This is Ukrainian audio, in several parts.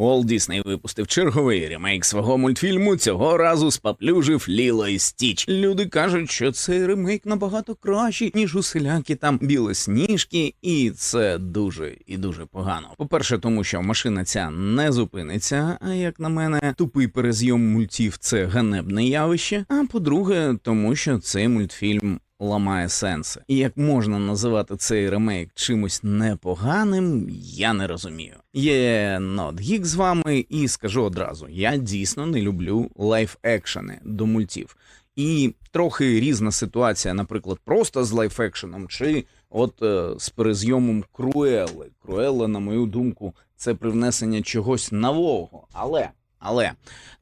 Уолт Дісней випустив черговий ремейк свого мультфільму. Цього разу спаплюжив Ліло і Стіч. Люди кажуть, що цей ремейк набагато кращий, ніж усілякі там білосніжки, і це дуже і дуже погано. По-перше, тому що машина ця не зупиниться. А як на мене, тупий перезйом мультів це ганебне явище. А по-друге, тому що цей мультфільм ламає сенси. І як можна називати цей ремейк чимось непоганим, я не розумію. Є NotGeek з вами, і скажу одразу: я дійсно не люблю лайф-екшени до мультів. І трохи різна ситуація, наприклад, просто з лайф-екшеном, чи от е, з перезйомом Круели. Круела, на мою думку, це привнесення чогось нового. Але, але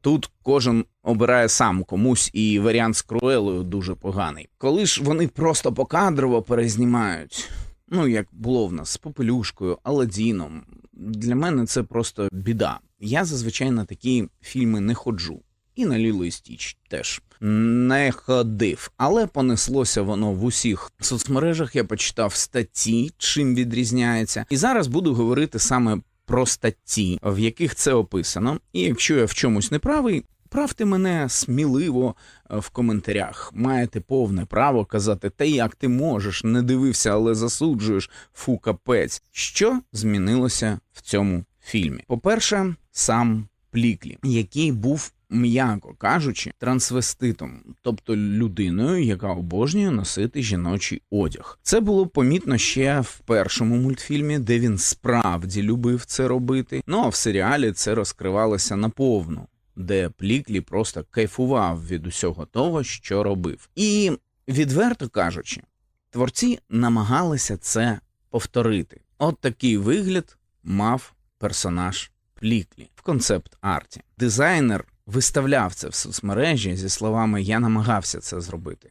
Тут кожен обирає сам комусь, і варіант з Круелою дуже поганий. Коли ж вони просто покадрово перезнімають, ну як було в нас з Попелюшкою, Аладдіном, для мене це просто біда. Я зазвичай на такі фільми не ходжу. І на Ліло і Стіч теж не ходив, але понеслося воно в усіх соцмережах. Я почитав статті, чим відрізняється, і зараз буду говорити саме про статті, в яких це описано. І якщо я в чомусь не правий, правте мене сміливо е, в коментарях. Маєте повне право казати, та як ти можеш, не дивився, але засуджуєш фу капець. Що змінилося в цьому фільмі? По-перше, сам Пліклі, який був м'яко кажучи, трансвеститом, тобто людиною, яка обожнює носити жіночий одяг. Це було помітно ще в першому мультфільмі, де він справді любив це робити. Ну а в серіалі це розкривалося наповну, де Пліклі просто кайфував від усього того, що робив. І відверто кажучи, творці намагалися це повторити. От такий вигляд мав персонаж Пліклі в концепт арті. Дизайнер виставляв це в соцмережі зі словами Я намагався це зробити.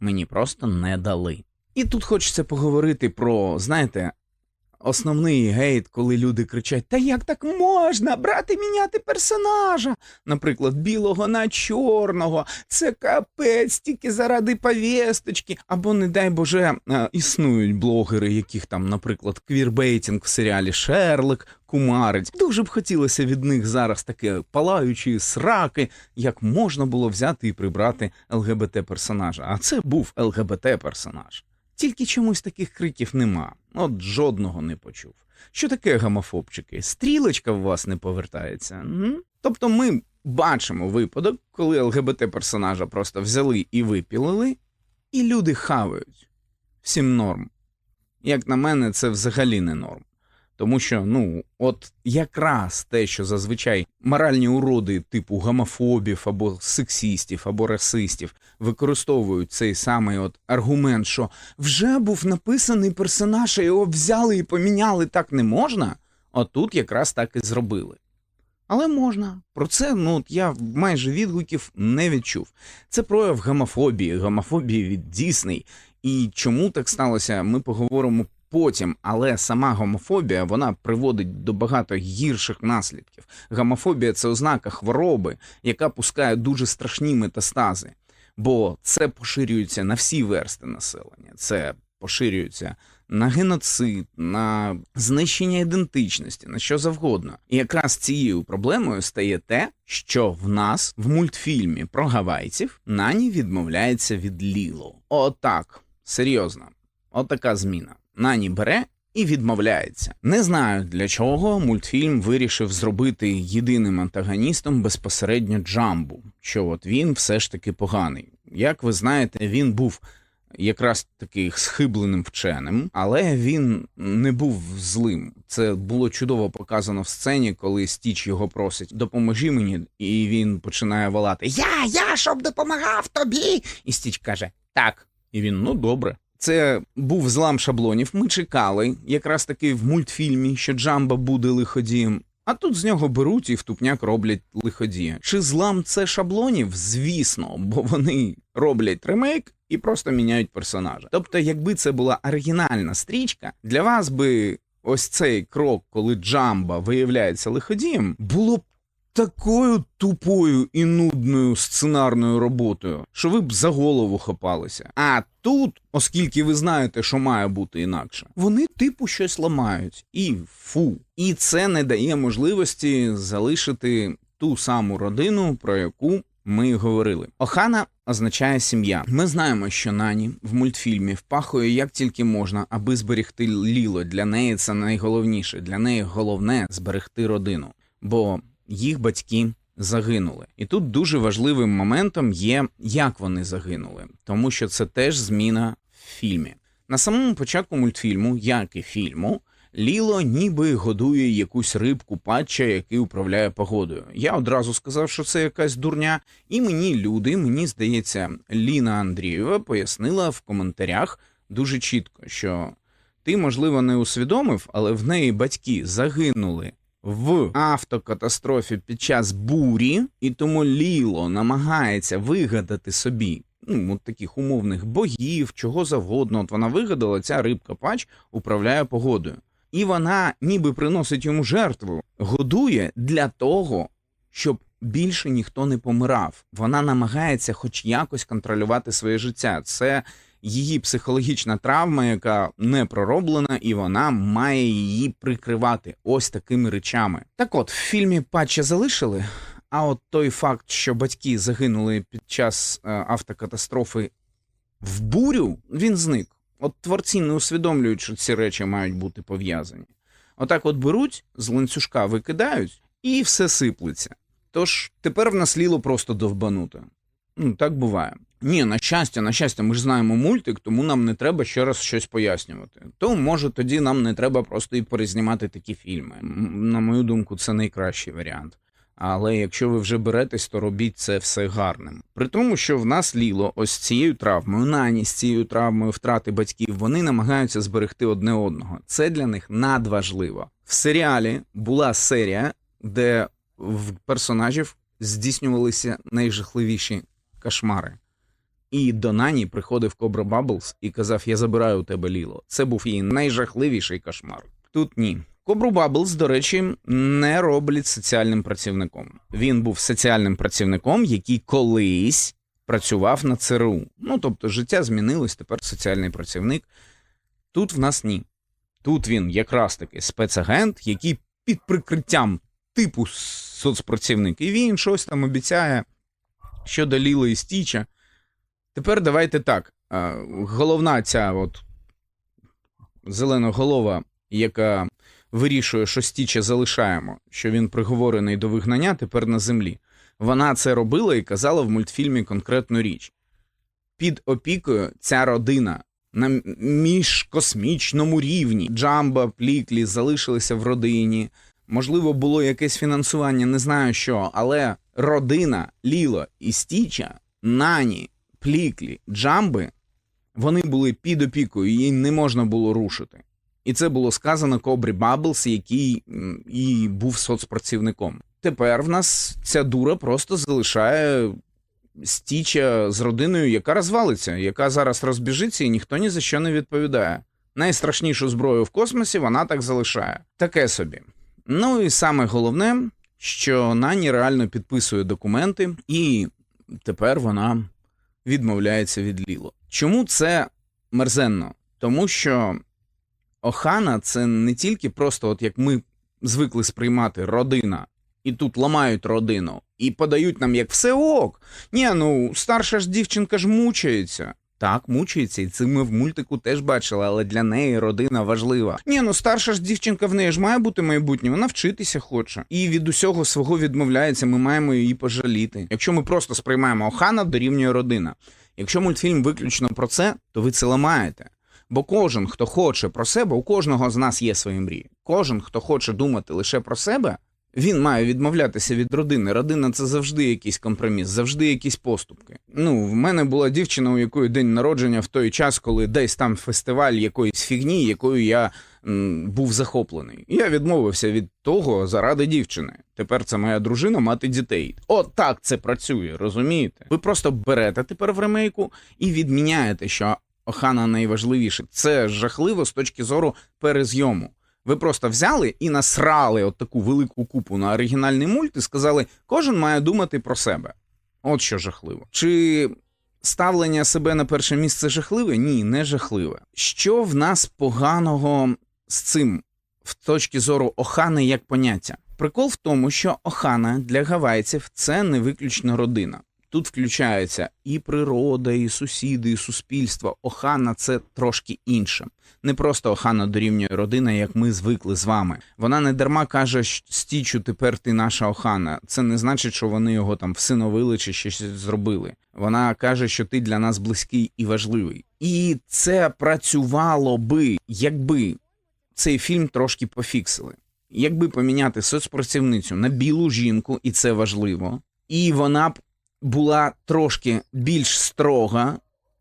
Мені просто не дали. І тут хочеться поговорити про, знаєте, основний гейт, коли люди кричать: Та як так можна брати міняти персонажа? Наприклад, білого на чорного, це капець тільки заради повісточки. Або, не дай Боже, е, існують блогери, яких там, наприклад, квірбейтінг в серіалі Шерлок, кумарець. Дуже б хотілося від них зараз таке палаючі сраки, як можна було взяти і прибрати ЛГБТ персонажа. А це був ЛГБТ персонаж. Тільки чомусь таких криків нема. От жодного не почув. Що таке гомофобчики? Стрілочка в вас не повертається. Угу. Тобто ми бачимо випадок, коли ЛГБТ персонажа просто взяли і випілили, і люди хавають. Всім норм. Як на мене, це взагалі не норм. Тому що, ну, от якраз те, що зазвичай моральні уроди типу гомофобів або сексістів, або расистів використовують цей самий от аргумент, що вже був написаний персонаж, а його взяли і поміняли так не можна. От тут якраз так і зробили. Але можна. Про це ну, я майже відгуків не відчув. Це прояв гомофобії, гомофобії від Дісней. І чому так сталося, ми поговоримо потім, але сама гомофобія вона приводить до багато гірших наслідків. Гомофобія це ознака хвороби, яка пускає дуже страшні метастази, бо це поширюється на всі версти населення. Це поширюється на геноцид, на знищення ідентичності, на що завгодно. І якраз цією проблемою стає те, що в нас в мультфільмі про гавайців нані відмовляється від Ліло. Отак, серйозно, отака зміна. Нані бере і відмовляється. Не знаю для чого мультфільм вирішив зробити єдиним антагоністом безпосередньо Джамбу, що от він все ж таки поганий. Як ви знаєте, він був якраз таки схибленим вченим, але він не був злим. Це було чудово показано в сцені, коли Стіч його просить Допоможи мені, і він починає волати Я, я щоб допомагав тобі. І Стіч каже Так. І він ну добре. Це був злам шаблонів. Ми чекали, якраз таки в мультфільмі, що Джамба буде лиходієм. А тут з нього беруть і в тупняк роблять лиходія. Чи злам це шаблонів? Звісно, бо вони роблять ремейк і просто міняють персонажа. Тобто, якби це була оригінальна стрічка, для вас би ось цей крок, коли Джамба виявляється лиходієм, було б такою тупою і нудною сценарною роботою, що ви б за голову хапалися. А тут, оскільки ви знаєте, що має бути інакше, вони типу щось ламають. І фу. І це не дає можливості залишити ту саму родину, про яку ми говорили. Охана означає сім'я. Ми знаємо, що Нані в мультфільмі впахує як тільки можна, аби зберегти Ліло. Для неї це найголовніше. Для неї головне зберегти родину, бо їх батьки загинули. І тут дуже важливим моментом є, як вони загинули, тому що це теж зміна в фільмі. На самому початку мультфільму, як і фільму, Ліло ніби годує якусь рибку патча, який управляє погодою. Я одразу сказав, що це якась дурня, і мені люди, мені здається, Ліна Андрієва пояснила в коментарях дуже чітко, що ти, можливо, не усвідомив, але в неї батьки загинули в автокатастрофі під час бурі, і тому Ліло намагається вигадати собі. Ну, от таких умовних богів, чого завгодно. От вона вигадала, ця рибка пач управляє погодою. І вона ніби приносить йому жертву, годує для того, щоб більше ніхто не помирав. Вона намагається хоч якось контролювати своє життя. Це її психологічна травма, яка не пророблена, і вона має її прикривати ось такими речами. Так от, в фільмі Патча залишили. А от той факт, що батьки загинули під час е, автокатастрофи в бурю, він зник. От творці не усвідомлюють, що ці речі мають бути пов'язані. Отак от беруть, з ланцюжка викидають, і все сиплеться. Тож тепер в нас ліло просто довбануто. Ну, так буває. Ні, на щастя, на щастя, ми ж знаємо мультик, тому нам не треба ще раз щось пояснювати. То може тоді нам не треба просто і перезнімати такі фільми. На мою думку, це найкращий варіант. Але якщо ви вже беретесь, то робіть це все гарним. При тому, що в нас ліло ось цією травмою, нані з цією травмою втрати батьків, вони намагаються зберегти одне одного. Це для них надважливо. В серіалі була серія, де в персонажів здійснювалися найжахливіші кошмари. І до Нані приходив Кобра Бабблс і казав: Я забираю у тебе ліло. Це був її найжахливіший кошмар. Тут ні. Кобру Бабблс, до речі, не роблять соціальним працівником. Він був соціальним працівником, який колись працював на ЦРУ. Ну тобто, життя змінилось, тепер соціальний працівник. Тут в нас ні. Тут він якраз таки спецагент, який під прикриттям типу соцпрацівник, і він щось там обіцяє щодо Ліло і Стіча. Тепер давайте так. Головна ця от зеленоголова, яка вирішує, що Стіча залишаємо, що він приговорений до вигнання тепер на землі. Вона це робила і казала в мультфільмі конкретну річ. Під опікою ця родина на міжкосмічному рівні. Джамба, Пліклі залишилися в родині. Можливо, було якесь фінансування, не знаю що, але родина Ліло і Стіча, Нані, Пліклі, Джамби, вони були під опікою, її не можна було рушити. І це було сказано Кобрі Бабблс, який і був соцпрацівником. Тепер в нас ця дура просто залишає стіча з родиною, яка розвалиться, яка зараз розбіжиться, і ніхто ні за що не відповідає. Найстрашнішу зброю в космосі вона так залишає. Таке собі. Ну і саме головне, що Нані реально підписує документи, і тепер вона відмовляється від Ліло. Чому це мерзенно? Тому що Охана це не тільки просто, от як ми звикли сприймати родина, і тут ламають родину, і подають нам як все ок. Ні, ну старша ж дівчинка ж мучається. Так, мучається, і це ми в мультику теж бачили, але для неї родина важлива. Ні, ну старша ж дівчинка в неї ж має бути майбутнє, вона вчитися хоче. І від усього свого відмовляється, ми маємо її пожаліти. Якщо ми просто сприймаємо Охана, дорівнює родина. Якщо мультфільм виключно про це, то ви це ламаєте. Бо кожен, хто хоче про себе, у кожного з нас є свої мрії. Кожен, хто хоче думати лише про себе, він має відмовлятися від родини. Родина це завжди якийсь компроміс, завжди якісь поступки. Ну, в мене була дівчина, у якої день народження в той час, коли десь там фестиваль якоїсь фігні, якою я м, був захоплений. Я відмовився від того заради дівчини. Тепер це моя дружина, мати дітей. От так це працює, розумієте? Ви просто берете тепер в ремейку і відміняєте, що Охана найважливіше. Це жахливо з точки зору перезйому. Ви просто взяли і насрали от таку велику купу на оригінальний мульт і сказали, кожен має думати про себе. От що жахливо. Чи ставлення себе на перше місце жахливе? Ні, не жахливе. Що в нас поганого з цим в точки зору охани як поняття? Прикол в тому, що охана для гавайців це не виключно родина. Тут включається і природа, і сусіди, і суспільство. Охана це трошки інше. Не просто охана дорівнює родина, як ми звикли з вами. Вона не дарма каже, «Щ- стічу, тепер ти наша охана. Це не значить, що вони його там всиновили чи щось зробили. Вона каже, що ти для нас близький і важливий. І це працювало би, якби цей фільм трошки пофіксили. Якби поміняти соцпрацівницю на білу жінку, і це важливо, і вона б була трошки більш строга,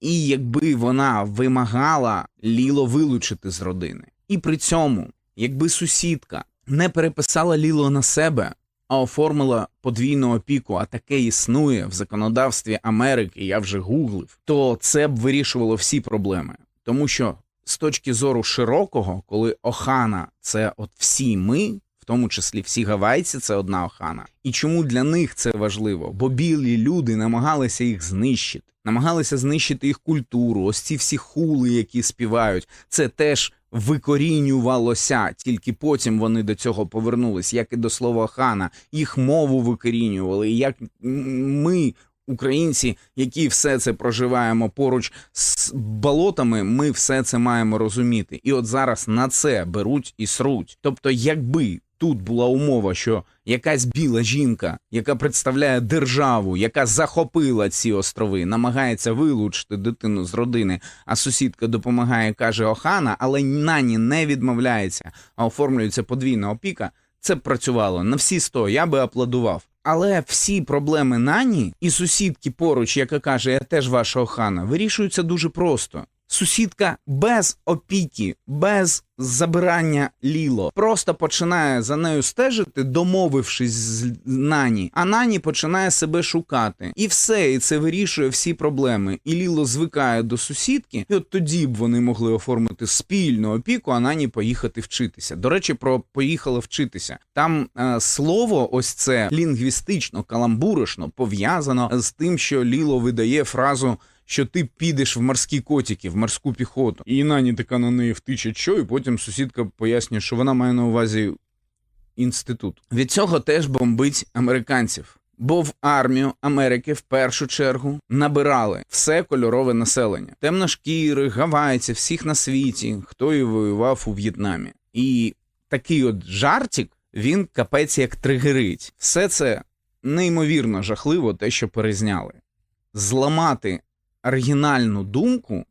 і якби вона вимагала Ліло вилучити з родини. І при цьому, якби сусідка не переписала Ліло на себе, а оформила подвійну опіку, а таке існує в законодавстві Америки, я вже гуглив, то це б вирішувало всі проблеми. Тому що з точки зору широкого, коли охана це от всі ми, в тому числі всі гавайці, це одна охана. І чому для них це важливо? Бо білі люди намагалися їх знищити, намагалися знищити їх культуру. Ось ці всі хули, які співають, це теж викорінювалося. Тільки потім вони до цього повернулись, як і до слова хана. Їх мову викорінювали. І як ми. Українці, які все це проживаємо поруч з болотами, ми все це маємо розуміти. І от зараз на це беруть і сруть. Тобто, якби тут була умова, що якась біла жінка, яка представляє державу, яка захопила ці острови, намагається вилучити дитину з родини, а сусідка допомагає, каже Охана, але нані не відмовляється, а оформлюється подвійна опіка. Це б працювало на всі сто, я би аплодував. Але всі проблеми нані і сусідки поруч, яка каже, я теж ваша охана, вирішуються дуже просто. Сусідка без опіки, без забирання ліло, просто починає за нею стежити, домовившись з нані, а нані починає себе шукати. І все, і це вирішує всі проблеми. І ліло звикає до сусідки, і от тоді б вони могли оформити спільну опіку, а нані поїхати вчитися. До речі, про поїхали вчитися. Там е, слово, ось це лінгвістично, каламбуришно пов'язано з тим, що ліло видає фразу що ти підеш в морські котики, в морську піхоту. І Нані така на неї втиче, що, і потім сусідка пояснює, що вона має на увазі інститут. Від цього теж бомбить американців. Бо в армію Америки в першу чергу набирали все кольорове населення: темношкіри, гавайці, всіх на світі, хто і воював у В'єтнамі. І такий от жартик він капець як тригерить. Все це неймовірно жахливо, те, що перезняли. Зламати оригінальну думку,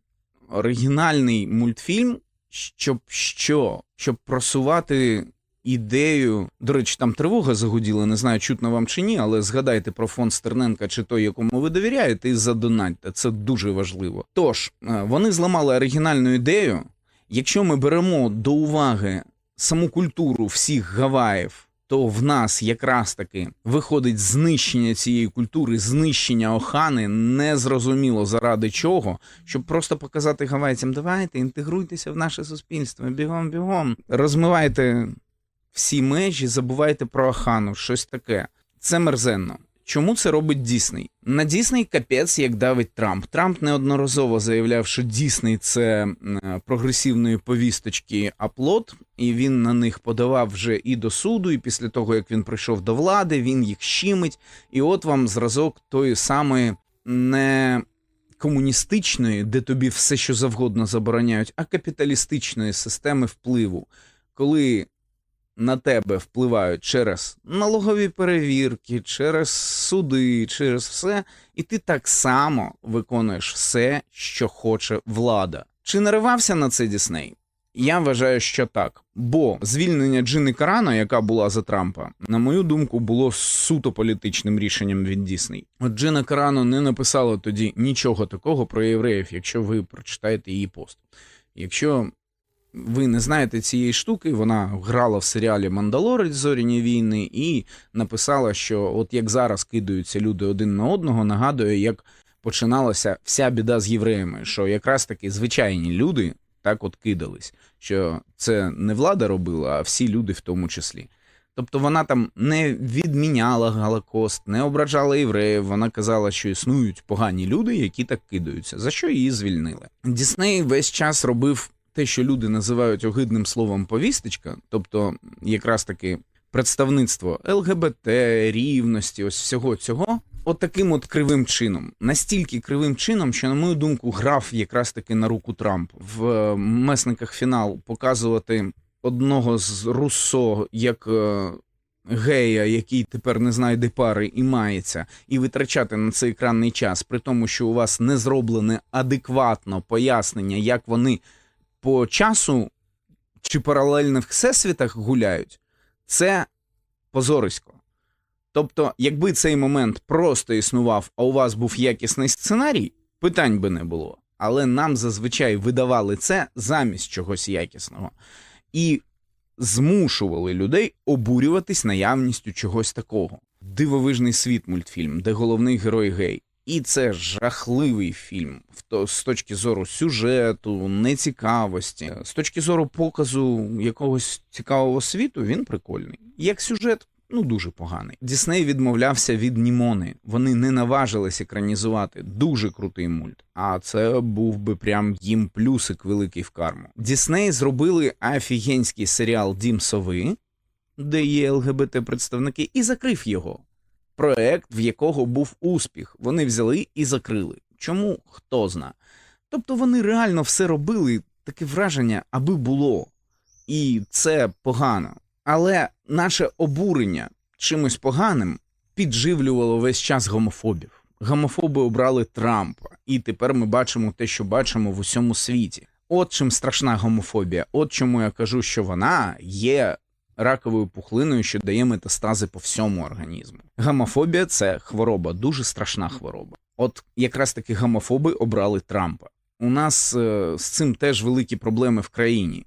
оригінальний мультфільм, щоб що? Щоб просувати ідею. До речі, там тривога загуділа, не знаю, чутно вам чи ні, але згадайте про фонд Стерненка чи той, якому ви довіряєте, і задонатьте. Це дуже важливо. Тож, е, вони зламали оригінальну ідею. Якщо ми беремо до уваги саму культуру всіх Гаваїв, то в нас якраз таки виходить знищення цієї культури, знищення охани, незрозуміло заради чого, щоб просто показати гавайцям, давайте інтегруйтеся в наше суспільство, бігом, бігом, розмивайте всі межі, забувайте про охану, щось таке. Це мерзенно. Чому це робить Дісней? На Дісней капець як давить Трамп. Трамп неодноразово заявляв, що Дісней це прогресивної повісточки аплод, і він на них подавав вже і до суду, і після того як він прийшов до влади, він їх щимить. І от вам зразок тої самої не комуністичної, де тобі все що завгодно забороняють, а капіталістичної системи впливу, коли на тебе впливають через налогові перевірки, через суди, через все, і ти так само виконуєш все, що хоче влада. Чи наривався на це Дісней? Я вважаю, що так. Бо звільнення Джини Карано, яка була за Трампа, на мою думку, було суто політичним рішенням від Дісней. От Джина Карано не написала тоді нічого такого про євреїв, якщо ви прочитаєте її пост. Якщо ви не знаєте цієї штуки, вона грала в серіалі Мандалорець Зоряні війни і написала, що от як зараз кидаються люди один на одного, нагадує, як починалася вся біда з євреями, що якраз таки звичайні люди так от кидались, що це не влада робила, а всі люди в тому числі. Тобто вона там не відміняла Голокост, не ображала євреїв. Вона казала, що існують погані люди, які так кидаються, за що її звільнили. Дісней весь час робив те, що люди називають огидним словом повісточка, тобто якраз таки представництво ЛГБТ, рівності, ось всього цього. От таким от кривим чином, настільки кривим чином, що, на мою думку, грав якраз таки на руку Трамп в е, месниках фінал показувати одного з Руссо як е, гея, який тепер не знайде пари і мається, і витрачати на це екранний час, при тому, що у вас не зроблене адекватно пояснення, як вони по часу чи паралельних всесвітах гуляють, це позорисько. Тобто, якби цей момент просто існував, а у вас був якісний сценарій, питань би не було. Але нам зазвичай видавали це замість чогось якісного і змушували людей обурюватись наявністю чогось такого. Дивовижний світ мультфільм, де головний герой гей. І це жахливий фільм з точки зору сюжету, нецікавості, з точки зору показу якогось цікавого світу, він прикольний. Як сюжет, ну дуже поганий. Дісней відмовлявся від Німони. Вони не наважились екранізувати. Дуже крутий мульт. А це був би прям їм плюсик великий в карму. Дісней зробили офігенський серіал Дім Сови, де є ЛГБТ представники, і закрив його проект, в якого був успіх. Вони взяли і закрили. Чому хто зна? Тобто вони реально все робили, таке враження, аби було. І це погано. Але наше обурення чимось поганим підживлювало весь час гомофобів. Гомофоби обрали Трампа, і тепер ми бачимо те, що бачимо в усьому світі. От чим страшна гомофобія. От чому я кажу, що вона є раковою пухлиною, що дає метастази по всьому організму. Гомофобія це хвороба, дуже страшна хвороба. От якраз таки гомофоби обрали Трампа. У нас е, з цим теж великі проблеми в країні.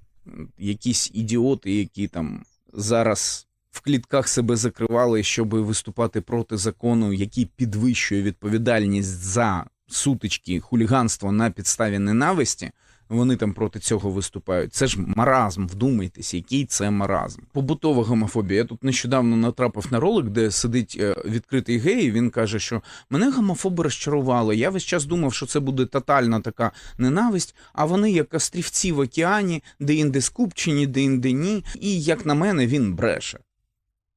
Якісь ідіоти, які там зараз в клітках себе закривали, щоб виступати проти закону, який підвищує відповідальність за сутички, хуліганство на підставі ненависті. Вони там проти цього виступають. Це ж маразм. Вдумайтесь, який це маразм. Побутова гомофобія. Я тут нещодавно натрапив на ролик, де сидить е, відкритий гей. і Він каже, що мене гомофоби розчарували. Я весь час думав, що це буде тотальна така ненависть. А вони як острівці в океані, де інде скупчені, де інде ні. І як на мене, він бреше.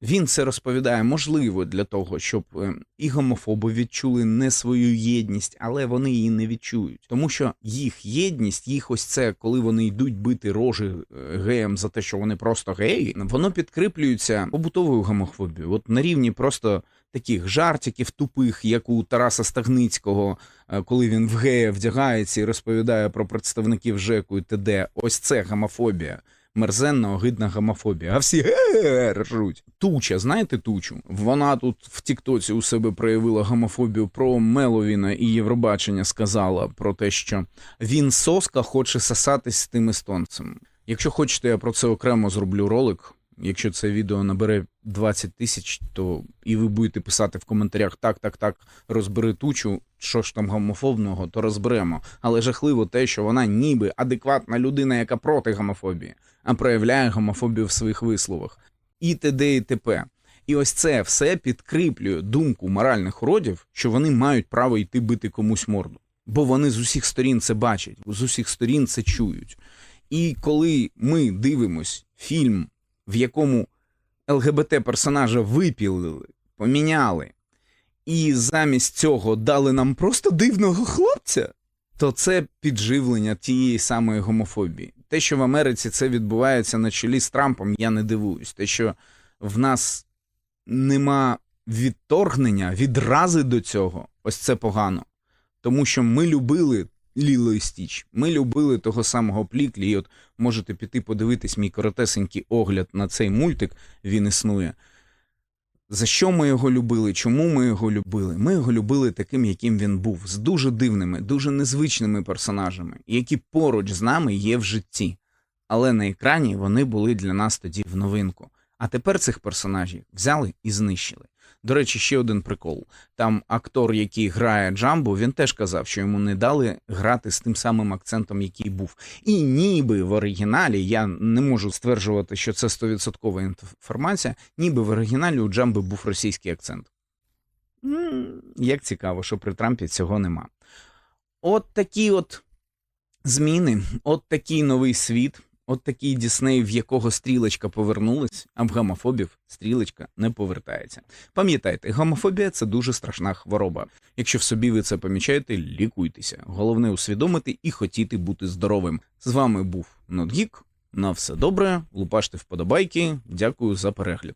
Він це розповідає, можливо, для того, щоб е, і гомофоби відчули не свою єдність, але вони її не відчують. Тому що їх єдність, їх ось це, коли вони йдуть бити рожі е, геям за те, що вони просто геї, воно підкріплюється побутовою гомофобією. От на рівні просто таких жартиків тупих, як у Тараса Стагницького, е, коли він в гея вдягається і розповідає про представників ЖЕКу і ТД. Ось це гомофобія мерзенна, огидна гомофобія. А всі «Е-е-е» ржуть. Туча, знаєте тучу? Вона тут в Тіктоці у себе проявила гомофобію про Меловіна і Євробачення сказала про те, що він соска хоче сосатись з тим естонцем. Якщо хочете, я про це окремо зроблю ролик. Якщо це відео набере 20 тисяч, то і ви будете писати в коментарях так, так, так, розбери тучу, що ж там гомофобного, то розберемо. Але жахливо те, що вона ніби адекватна людина, яка проти гомофобії, а проявляє гомофобію в своїх висловах. І т.д. і т.п. І ось це все підкріплює думку моральних уродів, що вони мають право йти бити комусь морду. Бо вони з усіх сторін це бачать, з усіх сторін це чують. І коли ми дивимось фільм, в якому ЛГБТ персонажа випілили, поміняли, і замість цього дали нам просто дивного хлопця, то це підживлення тієї самої гомофобії. Те, що в Америці це відбувається на чолі з Трампом, я не дивуюсь. Те, що в нас нема відторгнення, відрази до цього, ось це погано. Тому що ми любили Ліло і Стіч, ми любили того самого Пліклі, і от можете піти подивитись мій коротесенький огляд на цей мультик, він існує. За що ми його любили? Чому ми його любили? Ми його любили таким, яким він був, з дуже дивними, дуже незвичними персонажами, які поруч з нами є в житті. Але на екрані вони були для нас тоді в новинку. А тепер цих персонажів взяли і знищили. До речі, ще один прикол. Там актор, який грає Джамбо, він теж казав, що йому не дали грати з тим самим акцентом, який був. І ніби в оригіналі, я не можу стверджувати, що це 100% інформація, ніби в оригіналі у Джамби був російський акцент. Як цікаво, що при Трампі цього нема. От такі от зміни, от такий новий світ, от такий Дісней, в якого стрілочка повернулась, а в гомофобів стрілочка не повертається. Пам'ятайте, гомофобія це дуже страшна хвороба. Якщо в собі ви це помічаєте, лікуйтеся. Головне усвідомити і хотіти бути здоровим. З вами був Нотгік. На все добре, лупаште вподобайки. Дякую за перегляд.